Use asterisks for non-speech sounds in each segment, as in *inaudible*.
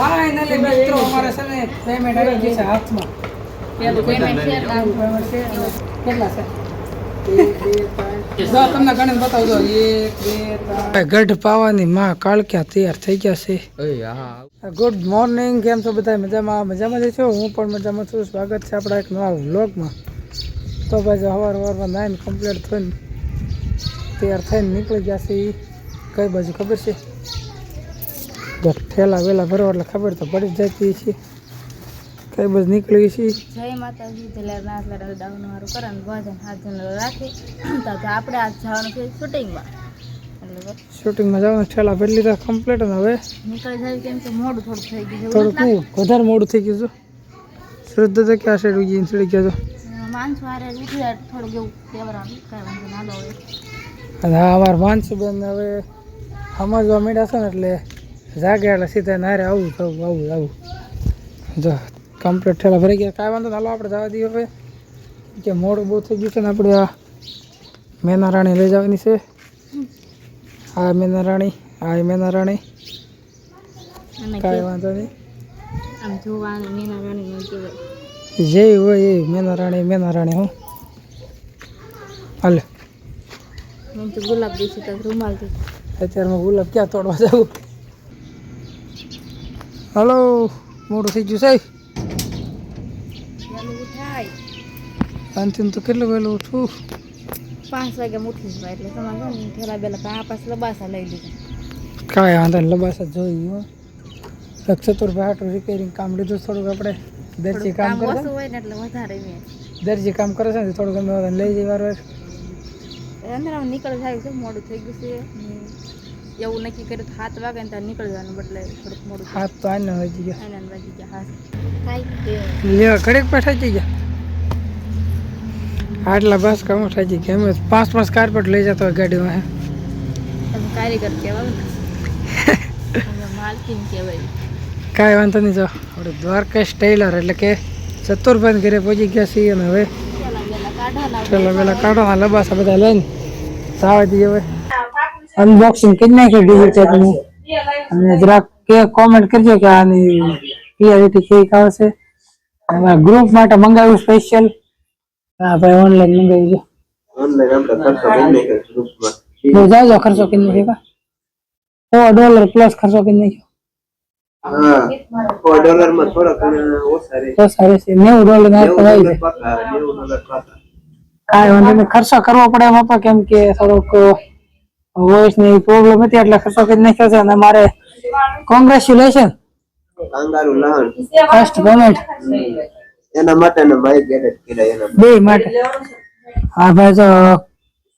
Finally મિત્રો અમારે છે ને પેમેન્ટ આવી ગયું છે હાથમાં. ગઢ પાવાની માં કાળક્યા તૈયાર થઈ ગયા છે. ગુડ મોર્નિંગ કેમ છો બધા? મજામાં? મજામાં જ છો? હું પણ મજામાં છું. સ્વાગત છે આપણા એક નવા વ્લોગમાં. તો ભાઈ જો સવાર સવારમાં નાઈન કમ્પ્લીટ થઈને તૈયાર થઈને નીકળી ગયા છે કઈ બાજુ ખબર છે? ઠેલા વેલા ભરવા એટલે ખબર તો પડી જતી છે કઈ બસ નીકળી છે જય માતાજી જલાર નાથ ડાઉન વાળું કરે ને ભજન હાથ રાખી. તો આપણે આજ જવાનું છે શૂટિંગમાં. એટલે શૂટિંગમાં જવાનું ઠેલા ભરી લીધા કમ્પ્લીટ અને હવે. નીકળી જાય કેમ કે મોડું થોડું થઈ ગયું થોડું વધારે મોડું થઈ ગયું છું. શ્રદ્ધા તો ક્યાં સાઈડ ઉગી ચડી ગયો છો. માણસો હારે ઉઠી થોડુંક એવું કેવરાનું કાંઈ વાંધો ના લો હોય અને હા અમારા માનસીબેન હવે સમજવા માંડ્યા છે ને એટલે જાગે એટલે સીધા નારે આવું થવું આવું આવું. જો કમ્પ્લીટ થયેલા ભરાઈ ગયા. કાંઈ વાંધો હાલો આપણે જવા દઈએ હવે. કે મોડું બહુ થઈ ગયું છે ને આપણે આ મેના રાણી લઈ જવાની છે. આ મેના રાણી આ મેના રાણી કાંઈ વાંધો નહીં. આમ જોવાનું મીના રાણી જે હોય. એ મેના રાણી મેના રાણી હું. હાલે. ગુલાબ દીધી તો રૂમાલથી અત્યારમાં ગુલાબ ક્યાં તોડવા જવું હલો મોડું થઈ ગયું સાહેબ? અંતિમ તો કેટલું વહેલું ઉઠું? પાંચ વાગે ઉઠી જવાય એટલે તમારે થેલા બેલા પાંચ પાંચ લબાસા લઈ લીધા. કાંઈ વાંધો નહીં લબાસા જોઈ હો ચતુરભાઈ હાટું રિપેરિંગ કામ લીધું થોડુંક આપણે. દરજી કામ કરે હોય ને એટલે વધારે દરજી કામ કરે છે ને થોડુંક અમે લઈ જઈ વાર અંદર નીકળ જાય છે મોડું થઈ ગયું છે. એવું નક્કી કર્યું તો હાથ વાગે ને ત્યાં નીકળી જવાનું બદલે થોડુંક મોડું હાથ તો આને વાગી ગયા. આને વાગી ગયા હાથ લેવા ઘડીક પર થઈ ગયા. આટલા બસ કામ થઈ ગયા. અમે પાંચ પાંચ કાર્પેટ લઈ જતો હોય ગાડીમાં તમે કારીગર કહેવાય *laughs* માલકીન કહેવાય. કાંઈ વાંધો નહીં જો. આપણે દ્વારકેશ ટેલર એટલે કે ચતુર્ભાઈ ઘરે પહોંચી ગયા છીએ અને હવે. પેલા પેલા કાઢો લબાસા બધા લઈને. સાવ દઈએ હવે. અનબોક્સિંગ કરી નાખ્યું ડિજિટલનું અને જરાક કે કોમેન્ટ કરજો કે આની ક્લિયરિટી કેવી આવે છે હવે ગ્રુપ માટે મંગાવ્યું સ્પેશિયલ હા. ભાઈ ઓનલાઈન મંગાવી દો બહુ જાજો ખર્ચો કરી નાખ્યો સો ડોલર પ્લસ ખર્ચો કરી નાખ્યો. હા. ડોલરમાં થોડા સારી છે. નેવું ડોલર કાંઈ વાંધો નહીં. ખર્ચો કરવો પડે એમાં પણ કેમ કે થોડોક વોઇસની પ્રોબ્લેમ હતી એટલે ખર્ચો કરી નાખ્યો છે. અને મારે કોંગ્રેચ્યુલેશન કાંગારુ લહણ ફર્સ્ટ પેમેન્ટ એના માટે ને ભાઈ એડિટ કર્યા એના બે માટે. હા ભાઈ તો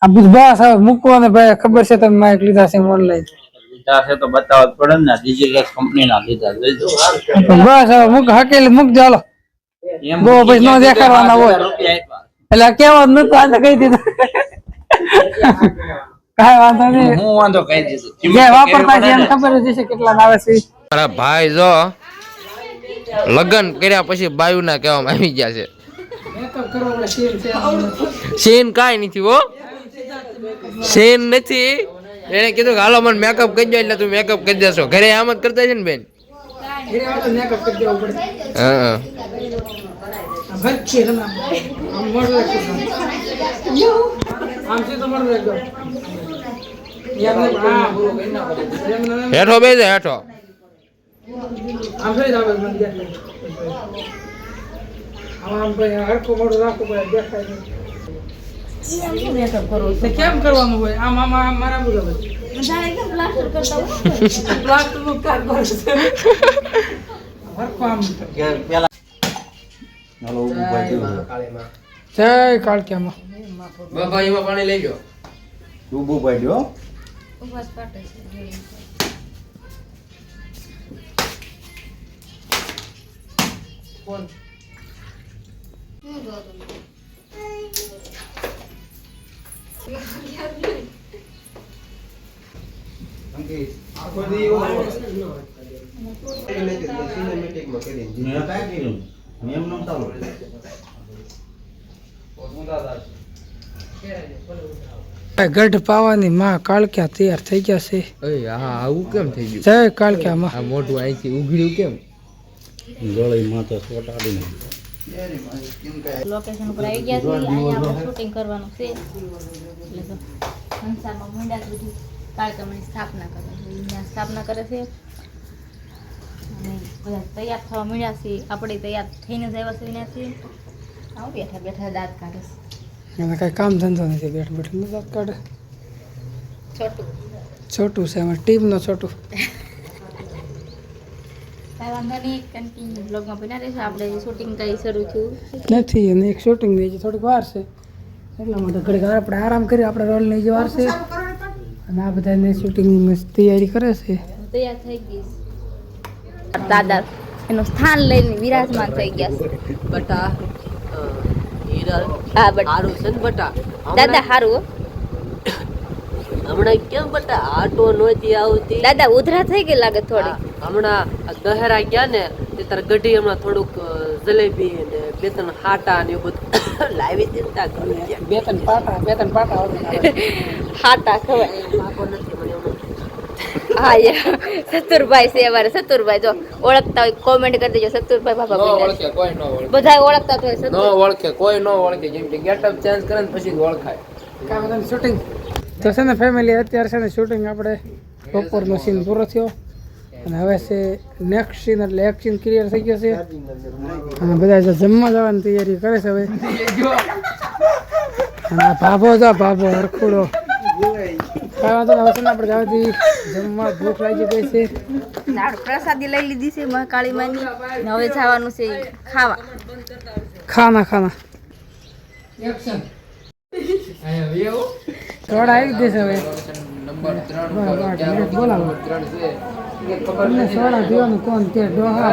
આ બધું બસ હવે મૂકવો ને ભાઈ ખબર છે તમે માઇક લીધા છે ઓનલાઈન લીધા છે તો બતાવવા જ પડે ને ડિજિટલ કંપની ના લીધા જોઈજો બસ હવે મૂક હકેલી મૂક ચાલો. એમ બહુ પછી ન દેખાડવાના હોય. રૂપિયા આપ્યા. એટલે કેવા નતું આજે કહી દીધું. કાંઈ વાંધો નહીં. હું વાંધો કહી દઈશ જે વાપરતા છે? એને ખબર જ છે કેટલા આવે છે. અરે ભાઈ જો લગ્ન કર્યા પછી બાયુ ના કહેવામાં આવી ગયા છે. સીન કાંઈ નથી હો. સીન નથી. એને કીધું કે હાલો મને મેકઅપ કરી દો એટલે તું મેકઅપ કરી દેશો. ઘરે આમ જ કરતા છે ને બેન? ઘરે આવે તો મેકઅપ કરી દેવો પડે હા આમ મોઢું રાખીશું. આમ સીધું મોઢું રાખજો. એમને હા, એમને એમ. હેઠો બે છે હેઠો. કેમ કરવાનું હોય? આમ આમ આમ મારા પ્લાસ્ટર કામ. જય કાળકિયામાં. બાબા એમાં પાણી લઈ ગયો ઊભું પડ્યો ઉપવાસ કાઢે છે સિનેમેટિકમાં કરી દીધું. મેં મેં ગઢ પાવાની માં કાળક્યા તૈયાર થઈ ગયા છે. હા આવું કેમ થઈ ગયું? જય કાળક્યા માં. આ મોઢું અહીંથી ઉઘડ્યું કેમ? લોકેશન ઉપર આવી ગયા છે અહીંયા આપણે શૂટિંગ કરવાનું છે. એટલે તો સંસારમાં મંડ્યા સુધી કાર્યક્રમની સ્થાપના કરે છે. અહીંયા સ્થાપના કરે છે. અને બધા તૈયાર થવા મળ્યા છે આપણે તૈયાર થઈને જ આવ્યા છીએ ત્યાંથી. આવું બેઠા બેઠા દાંત કાઢે છે. એને કાંઈ કામ ધંધો નથી બેઠ બેઠ. મજાક કાઢે. છોટું. છોટું છે એમાં ટીમનો છોટું. કાંઈ વાંધો નહીં કન્ટિન્યુ બ્લોગમાં આપણે શૂટિંગ કરી શરૂ થયું. નથી અને એક શૂટિંગ હજી થોડીક વાર છે. એટલા માટે ઘડીક આપણે આરામ કરી આપણે રોલની હજી વાર છે. અને આ બધાને શૂટિંગની તૈયારી કરે છે. તૈયાર થઈ ગઈ દાદા એનું સ્થાન લઈને વિરાજમાન થઈ ગયા છે. બટા હિરલ હા બટ હારું છે ને બટા. દાદા સારું હમણાં કેમ બટા? આટો નહોતી આવતી. દાદા ઉધરા થઈ ગઈ લાગે થોડી હમણાં દહેરા ગયા ને તે તાર ગઢી હમણાં થોડુંક જલેબી ને બે ત્રણ હાટા ને એવું બધું *coughs* લાવી કરું બે ત્રણ પાટા બે ત્રણ પાટા *laughs* હાટા ખવાય. હા યા સતુરભાઈ છે અમારે સતુરભાઈ જો ઓળખતા હોય કોમેન્ટ કરી દેજો સતુરભાઈ બાબા નો ઓળખે કોઈ નો ઓળખે. બધા ઓળખતા તો હોય નો ઓળખે કોઈ નો ઓળખે જેમ કે ગેટઅપ ચેન્જ કરે ને પછી ઓળખાય. કામ શૂટિંગ તો છે ને ફેમિલી અત્યારે છે ને શૂટિંગ આપણે બપોરનો સીન પૂરો થયો. અને હવે છે નેક્સ્ટ સીન એટલે એક સીન ક્લિયર થઈ ગયો છે. અને બધા જો જમવા જવાની તૈયારી કરે છે હવે. *laughs* અને ભાભો જો ભાભો હરખુડો કાંઈ વાંધો હવે આપણે જવાથી જમવા ભૂખ લાગી ગઈ છે. દાળ પ્રસાદી લઈ લીધી છે મહાકાળી માની. હવે જવાનું છે ખાવા. ખાના ખાના. થોડા આવી બોલાવો. છે. હવે નથી. સોડા પીવાનું કોણ કે ડોહા.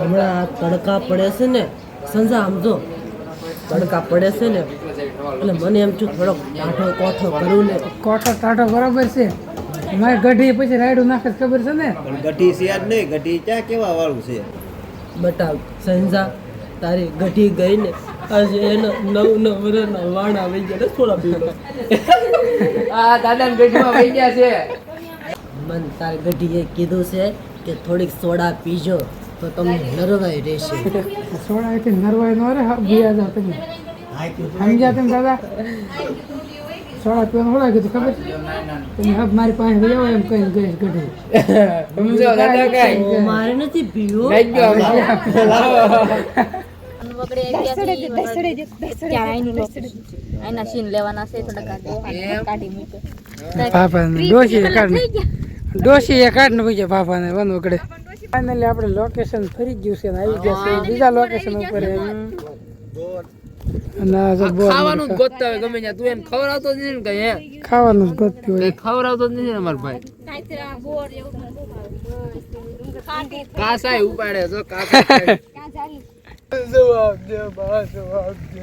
હમણાં તડકા પડે છે ને સંજા સમજો. તડકા પડે છે ને એટલે મને એમ છું થોડોક ટાઢો કોઠો કરું ને. કોઠો ટાઢો બરાબર છે. મારે ગઢી પછી રાયડું નાખે ખબર છે ને? પણ ગઢી છે જ નહીં ગઢી ક્યાં કેવા વાળું છે? બટા સંજા તારી ગઢી ગઈ ને આજે એનો નવ નવ વર્ષના વાણા આવી ગયા ને થોડા પીલો આ દાદા ગઢીમાં વહી ગયા છે. મન તારી ગઢીએ કીધું છે કે થોડીક સોડા પીજો તો તમને નરવાઈ રહેશે. સોડા એટલે નરવાઈ ન રહે હા, બીયા તમે. સમજ્યા તમે દાદા? સોડા પીવાનું હોડા કીધું ખબર? તમે હબ મારી પાસે વહી એમ કહીને ગઈશ ગઢી. સમજો દાદા કઈ? મારે નથી પીવું. ગયો ગયા. આપણે લોકેશન ફરી ગયું છે ને આવી ગયા છે બીજા લોકેશન ઉપર ખાવાનું જ ગોતતા હોય ગમે ત્યાં. તું એને ખવડાવતો જ નહીં ને કઈ હે? ખાવાનું જ ગોતતી હોય. ખવડાવતો જ નથી ને અમારો ભાઈ. કાસાય ઉપાડે જો કાસા જવાબ દે બા જવાબ દે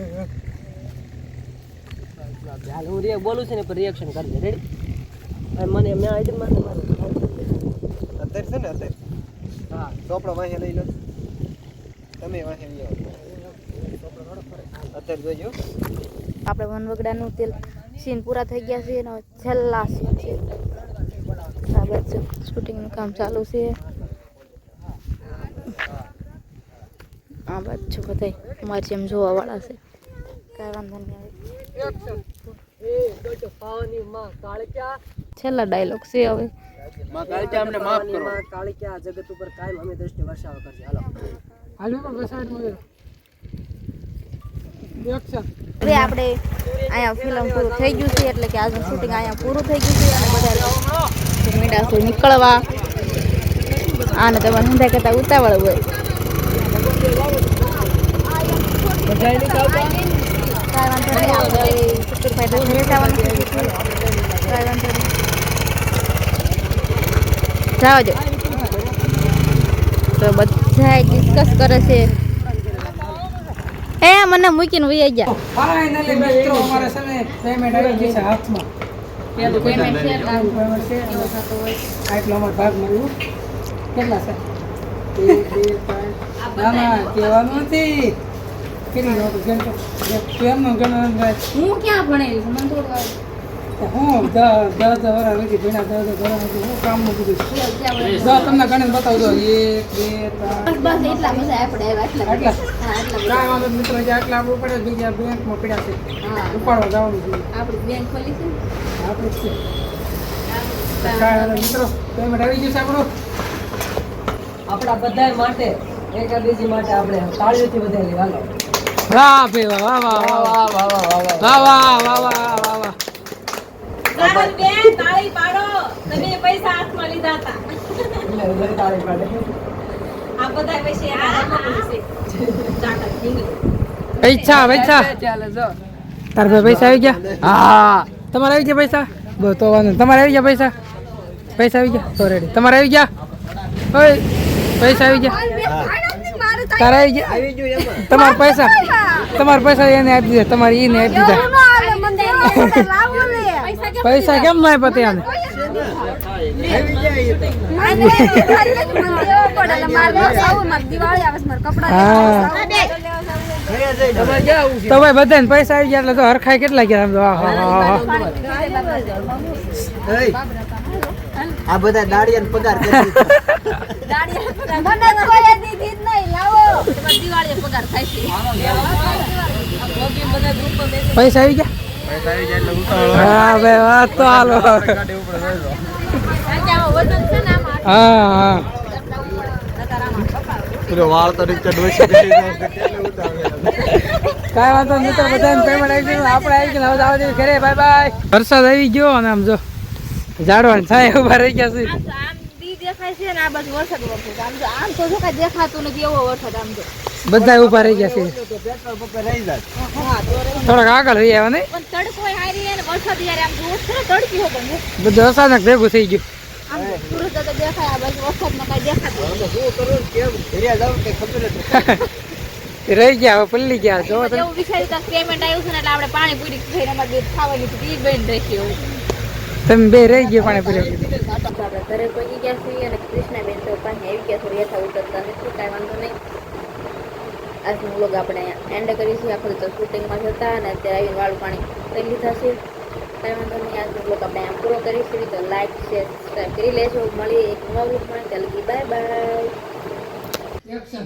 હાલ હું રિયા બોલું છે ને પર રિએક્શન કરજે. રેડી અને મને મેં આઈડી અત્યારે છે ને અત્યારે. હા. ચોપડો વાંહે લઈ લો. તમે વાંહે લઈ આવો અત્યારે જોજો આપણે વનવગડાનું તેલ સીન પૂરા થઈ ગયા છે એનો છેલ્લા સીન છે. શૂટિંગનું કામ ચાલુ છે. આ બાજુ બધા અમારી જેમ જોવાવાળા છે. કાંઈ વાંધો નહીં છેલ્લા ડાયલોગ છે હવે. માં અમને માફ કરો. માં કાળક્યા જગત ઉપર કાયમ અમે દ્રષ્ટિ વર્ષાવા કરશે હાલો. હાલો માં એક્શન હવે આપણે અહીંયા ફિલ્મ પૂરું થઈ ગયું છે, એટલે કે આજનું શૂટિંગ અહીંયા પૂરું થઈ ગયું છે અને બધા મીંડા છે નીકળવા. આને તમારે હંધા કરતા ઉતાવળ હોય. જાઓ જો. તો બધા ડિસ્કસ કરે છે એ મને મૂકીને વહી ગયા. ફાઇનલી મિત્રો અમારે છે ને પેમેન્ટ આવી ગઈ છે હાથમાં. પેલું પેમેન્ટ છે આટલો અમારો ભાગ મળ્યું. કેટલા છે? ના ના કહેવાનું નથી. કરી દો તો જેમ કે તું એમનો ગણો એમ થાય. હું ક્યાં ભણેલી છું? મને થોડું હું દસ દસ દસ નથી ભણ્યા દસ દસ વર્ષ નથી. હું કામનું કેવું જો તમને ગણીને બતાવું એક બે ત્રણ. બસ બસ એટલા બધા આપણે આવ્યા એટલા આટલા? બધા. હા કાંઈ વાંધો મિત્રો જે આટલા આપણું પડે બીજા બેંકમાં પડ્યા છે ઉપાડવા જવાનું છે આપણી બેંક ખોલી છે આપણે છે કાંઈ વાંધો મિત્રો પેમેન્ટ આવી ગયું છે આપણું આપણા બધા માટે એક બીજી માટે આપણે તાળીઓથી વધારે હાલો વાહ ભાઈ વાહ વાહ વાહ વાહ વાહ વાહ વાહ વાહ વાહ વાહ વાહ વાહ એટલે વધારે તાળી પાડે પૈસા પૈસા પૈસા. તાર ભાઈ પૈસા આવી ગયા? હા. તમારે આવી ગયા પૈસા? બહુ તો વાંધો તમારે આવી ગયા પૈસા? પૈસા આવી ગયા? તો રેડી તમારે આવી ગયા? ઓય પૈસા આવી ગયા? તારે આવી ગયા? તમારા પૈસા? તમારા પૈસા એને આપી દીધા. તમારે એને આપી દીધા. પૈસા કેમ ના આપ્યા ત્યાં કપડા બધાને પૈસા આવી ગયા એટલે તો હરખાઈ કેટલા ગયા? સમજો બધા પગાર પૈસા આવી ગયા? હા વાત તો હાલો. હા હા. પેલો વાળ તો નીચે ડોસી કાંઈ વાંધો મિત્રો બધાને પેમેન્ટ આવી ગયું. આપણે આવી ગયું હવે આવજો ઘરે. બાય બાય વરસાદ આવી ગયો અને આમ જો ઝાડવા થાય ઊભા રહી ગયા છે. બધા ઊભા રહી ગયા છે. થોડાક આગળ રહી આવ્યા ને? બધા અચાનક ભેગું થઈ ગયું. *laughs* રહી ગયા હવે પલ્લી ગયા. જો એવું વિચાર્યું પેમેન્ટ આવ્યું છે ને એટલે આપણે પાણી પૂરી ખાઈને અમારે ખાવાની હતી બેન રહેશે એવું. તમે બે રહી ગયા પાણી પીરે આપણે ઘરે પહોંચી ગયા છીએ અને કૃષ્ણાબેન તો પાસે આવી ગયા થોડી યથા ઉતરતા નથી કાંઈ વાંધો નહીં. આજનો વ્લોગ આપણે એન્ડ કરીશું. આપણે તો શૂટિંગમાં જતા અને અત્યારે આવીને વાળું પાણી કરી લીધા છે. કાંઈ વાંધો નહીં આજનો વ્લોગ આપણે આમ પૂરો કરીશું તો લાઈક શેર સબસ્ક્રાઈબ કરી લેજો. મળીએ એક નવા વ્લોગમાં ત્યાં લગી બાય બાય એક્શન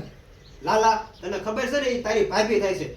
લાલા તને ખબર છે ને તારી ભાભી થાય છે?